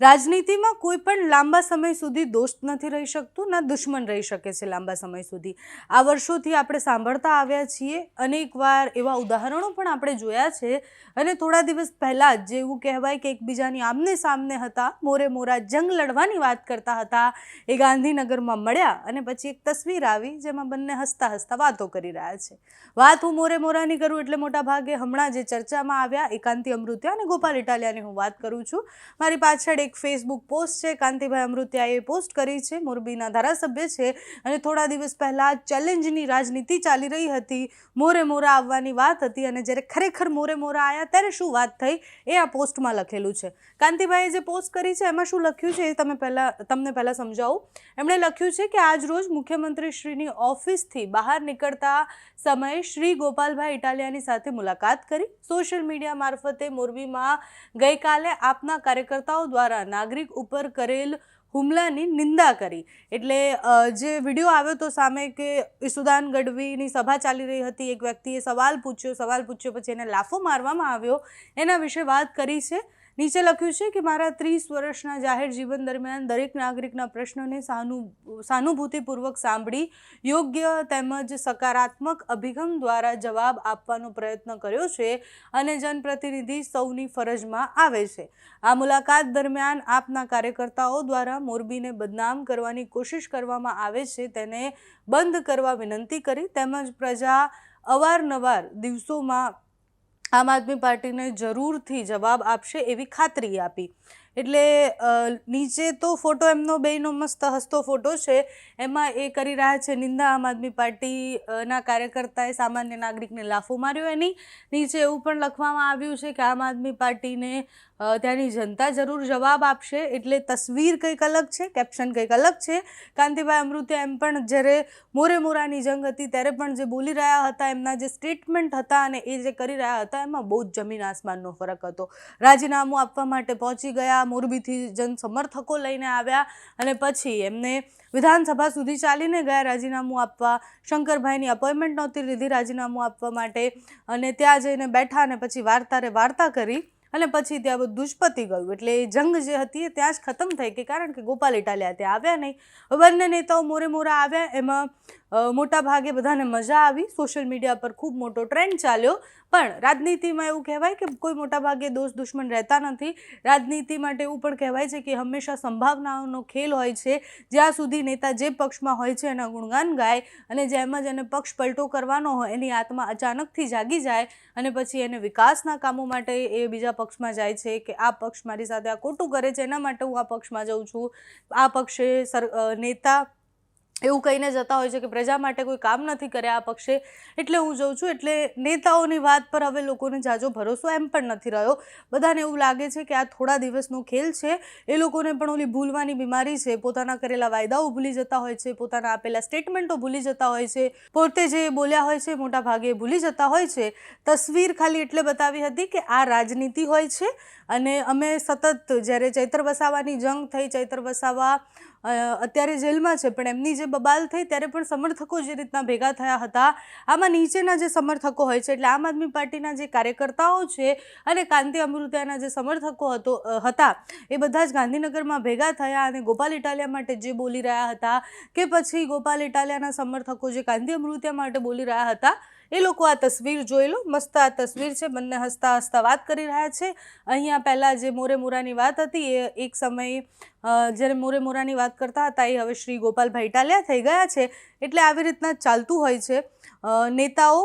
રાજનીતિમાં કોઈ પણ લાંબા સમય સુધી દોસ્ત નથી રહી શકતું, ના દુશ્મન રહી શકે છે લાંબા સમય સુધી. આ વર્ષોથી આપણે સાંભળતા આવ્યા છીએ અનેકવાર એવા ઉદાહરણો પણ આપણે જોયા છે અને થોડા દિવસ પહેલાં જ જેવું કહેવાય કે એકબીજાની આમને સામને હતા, મોરે મોરા જંગ લડવાની વાત કરતા હતા, એ ગાંધીનગરમાં મળ્યા અને પછી એક તસવીર આવી જેમાં બંને હસતા હસતા વાતો કરી રહ્યા છે. વાત હું મોરે મોરાની કરું એટલે મોટા ભાગે હમણાં જે ચર્ચામાં આવ્યા, એકાંતિ અમૃત્યા અને ગોપાલ ઇટાલિયાની હું વાત કરું છું. મારી પાછળ એક ફેસબુક પોસ્ટ છે, કાંતિભાઈ અમૃત્યાએ પોસ્ટ કરી છે, મોરબીના ધારાસભ્ય છે અને થોડા દિવસ પહેલાં ચેલેન્જની રાજનીતિ ચાલી રહી હતી, મોરે મોરા આવવાની વાત હતી અને જ્યારે ખરેખર મોરે મોરા આવ્યા ત્યારે શું વાત થઈ એ આ પોસ્ટમાં લખેલું છે. કાંતિભાઈએ જે પોસ્ટ કરી છે એમાં શું લખ્યું છે એ તમે પહેલાં, તમને પહેલાં સમજાવું. એમણે લખ્યું છે કે આજ રોજ મુખ્યમંત્રી શ્રીની ઓફિસથી બહાર નીકળતા સમયે શ્રી ગોપાલભાઈ ઇટાલિયાની સાથે મુલાકાત કરી. સોશિયલ મીડિયા મારફતે મોરબીમાં ગઈકાલે આપના કાર્યકર્તાઓ દ્વારા નાગરિક ઉપર કરેલ હુમલાની નિંદા કરી. એટલે જે વીડિયો આવ્યો તો સામે કે ઈસુદાન ગઢવીની સભા ચાલી રહી હતી, એક વ્યક્તિએ સવાલ પૂછ્યો સવાલ પૂછ્યો પછી એને લાફો મારવામાં આવ્યો. એના વિશે વાત કરી છે. નીચે લખ્યું છે કે મારા ત્રીસ વર્ષના જાહેર જીવન દરમિયાન દરેક નાગરિકના પ્રશ્નોને સાનુ સહાનુભૂતિપૂર્વક સાંભળી, યોગ્ય તેમજ સકારાત્મક અભિગમ દ્વારા જવાબ આપવાનો પ્રયત્ન કર્યો છે અને જનપ્રતિનિધિ સૌની ફરજમાં આવે છે. આ મુલાકાત દરમિયાન આપના કાર્યકર્તાઓ દ્વારા મોરબીને બદનામ કરવાની કોશિશ કરવામાં આવે છે તેને બંધ કરવા વિનંતી કરી તેમજ પ્રજા અવારનવાર દિવસોમાં આમ આદમી પાર્ટીને જરૂરથી જવાબ આપશે એવી ખાતરી આપી. એટલે નીચે તો ફોટો એમનો બેયનો મસ્ત હસતો ફોટો છે. એમાં એ કરી રહ્યા છે, નિંદા, આમ આદમી પાર્ટીના કાર્યકર્તાએ સામાન્ય નાગરિકને લાફો માર્યો એની. નીચે એવું પણ લખવામાં આવ્યું છે કે આમ આદમી પાર્ટીને ત્યાંની જનતા જરૂર જવાબ આપશે, એટલે તસવીર કંઈક અલગ છે કેપ્શન કંઈક અલગ છે. કાંતિભાઈ અમૃતે એમ પણ જ્યારે મોરે મોરાની જંગ હતી, ત્યારે પણ જે બોલી રહ્યા હતા, એમના જે સ્ટેટમેન્ટ હતા અને એ જે કરી રહ્યા હતા, એમાં બહુ જ જમીન આસમાનનો ફરક હતો. રાજીનામું આપવા માટે પહોંચી ગયા, મોરબીથી જન સમર્થકો લઈને આવ્યા અને પછી એમને વિધાનસભા સુધી ચાલીને ગયા રાજીનામું આપવા. શંકરભાઈની અપોઇન્ટમેન્ટ નહોતી લીધી રાજીનામું આપવા માટે અને ત્યાં જઈને બેઠા અને પછી વાર્તારે વાર્તા કરી. અને પછી ત્યાં બધું જ પતી ગયું. એટલે એ જંગ જે હતી એ ત્યાં જ ખતમ થઈ ગઈ. કારણ કે ગોપાલ ઇટાલિયા ત્યાં આવ્યા નહીં. બંને નેતાઓ મોરે મોરા આવ્યા. એમાં મોટા ભાગે બધાને મજા આવી. સોશિયલ મીડિયા પર ખૂબ મોટો ટ્રેન્ડ ચાલ્યો. પણ રાજનીતિમાં એવું કહેવાય કે કોઈ મોટા ભાગે દોષ દુશ્મન રહેતા નથી. રાજનીતિ માટે એવું પણ કહેવાય છે કે હંમેશા સંભાવનાઓનો ખેલ હોય છે. જ્યાં સુધી નેતા જે પક્ષમાં હોય છે એના ગુણગાન ગાય અને જેમ જ એને પક્ષ પલટો કરવાનો હોય, એની આત્મા અચાનકથી જાગી જાય અને પછી એને વિકાસના કામો માટે એ બીજા પક્ષમાં જાય છે કે આ પક્ષ મારી સાથે આ ખોટું કરે છે, એના માટે હું આ પક્ષમાં જાઉં છું. આ પક્ષે સર નેતા એવું કહીને જતા હોય છે કે પ્રજા માટે કોઈ કામ નથી કર્યા આ પક્ષે, એટલે હું જોઉં છું, એટલે નેતાઓની વાત પર હવે લોકોને જાજો ભરોસો એમ પણ નથી રહ્યો. બધાને એવું લાગે છે કે આ થોડા દિવસનો ખેલ છે. એ લોકોને પણ ઓલી ભૂલવાની બીમારી છે. પોતાના કરેલા વાયદાઓ ભૂલી જતા હોય છે, પોતાના આપેલા સ્ટેટમેન્ટો ભૂલી જતા હોય છે. પોતે જે બોલ્યા હોય છે, મોટા ભાગે ભૂલી જતા હોય છે. તસવીર ખાલી એટલે બતાવી હતી કે આ રાજનીતિ હોય છે. અને અમે સતત જ્યારે ચૈત્ર વસાવાની જંગ થઈ, ચૈત્ર વસાવા અત્યારે જેલમાં છે, પણ એમની જે બબાલ થઈ ત્યારે પણ સમર્થકો જે રીતના ભેગા થયા હતા, આમાં નીચેના જે સમર્થકો હોય છે, એટલે આમ આદમી પાર્ટીના જે કાર્યકર્તાઓ છે અને કાંતિ અમૃત્યાના જે સમર્થકો હતો હતા, એ બધા જ ગાંધીનગરમાં ભેગા થયા અને ગોપાલ ઇટાલિયા માટે જે બોલી રહ્યા હતા કે પછી ગોપાલ ઇટાલિયાના સમર્થકો જે કાંતિ અમૃત્યા માટે બોલી રહ્યા હતા એ લોકો આ તસવીર જોઈ લો. મસ્ત આ તસવીર છે. બંને હસતા હસતા વાત કરી રહ્યા છે. અહીંયા પહેલાં જે મોરે મોરાની વાત હતી એ એક સમયે જ્યારે મોરે મોરાની વાત કરતા હતા એ હવે શ્રી ગોપાલભાઈ ઇટાલિયા થઈ ગયા છે. એટલે આવી રીતના ચાલતું હોય છે. નેતાઓ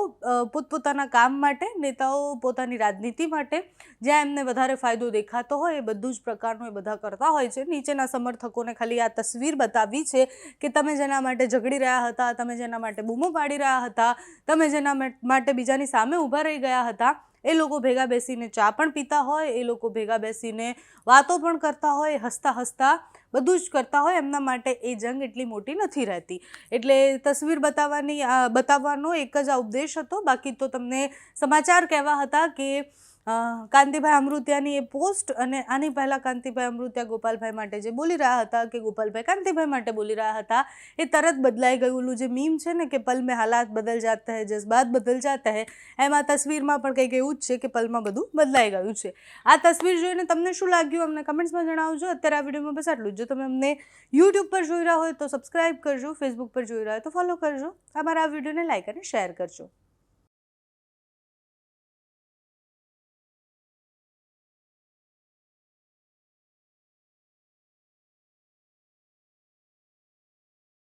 પોતપોતાના કામ માટે, નેતાઓ પોતાની રાજનીતિ માટે જ્યાં એમને વધારે ફાયદો દેખાતો હોય એ બધું જ પ્રકારનું એ બધા કરતા હોય છે. નીચેના સમર્થકોને ખાલી આ તસવીર બતાવી છે કે તમે જેના માટે ઝઘડી રહ્યા હતા, તમે જેના માટે બૂમો પાડી રહ્યા હતા, તમે જેના મા- માટે બીજાની સામે ઊભા રહી ગયા હતા. એ લોકો ભેગા બેસીને ચા પણ પીતા હોય, એ લોકો ભેગા બેસીને વાતો પણ કરતા હોય, હસતા હસતા બધું જ કરતા હોય. એમના માટે એ જંગ એટલી મોટી નથી રહેતી. એટલે તસવીર બતાવવાની બતાવવાનો એક જ આ ઉપદેશ હતો. બાકી તો તમને સમાચાર કહેવા હતા કે કાંતિભાઈ અમૃત્યાની એ પોસ્ટ અને આની પહેલાં કાંતિભાઈ અમૃત્યા ગોપાલભાઈ માટે જે બોલી રહ્યા હતા કે ગોપાલભાઈ કાંતિભાઈ માટે બોલી રહ્યા હતા, એ તરત બદલાઈ ગયેલું જે મીમ છે ને કે પલ મેં હાલાત બદલ જતા હે જજ્બાત બદલ જાતા હે, એમાં તસવીરમાં પણ કંઈક એવું જ છે કે પલમાં બધું બદલાઈ ગયું છે. આ તસવીર જોઈને તમને શું લાગ્યું? અમને કમેન્ટ્સમાં જણાવજો. અત્યારે આ વિડીયોમાં બસ આટલું જો. તમે અમને યુટ્યુબ પર જોઈ રહ્યા હોય તો સબસ્ક્રાઈબ કરજો ફેસબુક પર જોઈ રહ્યા હોય તો ફોલો કરજો. અમારા આ વિડીયોને લાઇક અને શેર કરજો.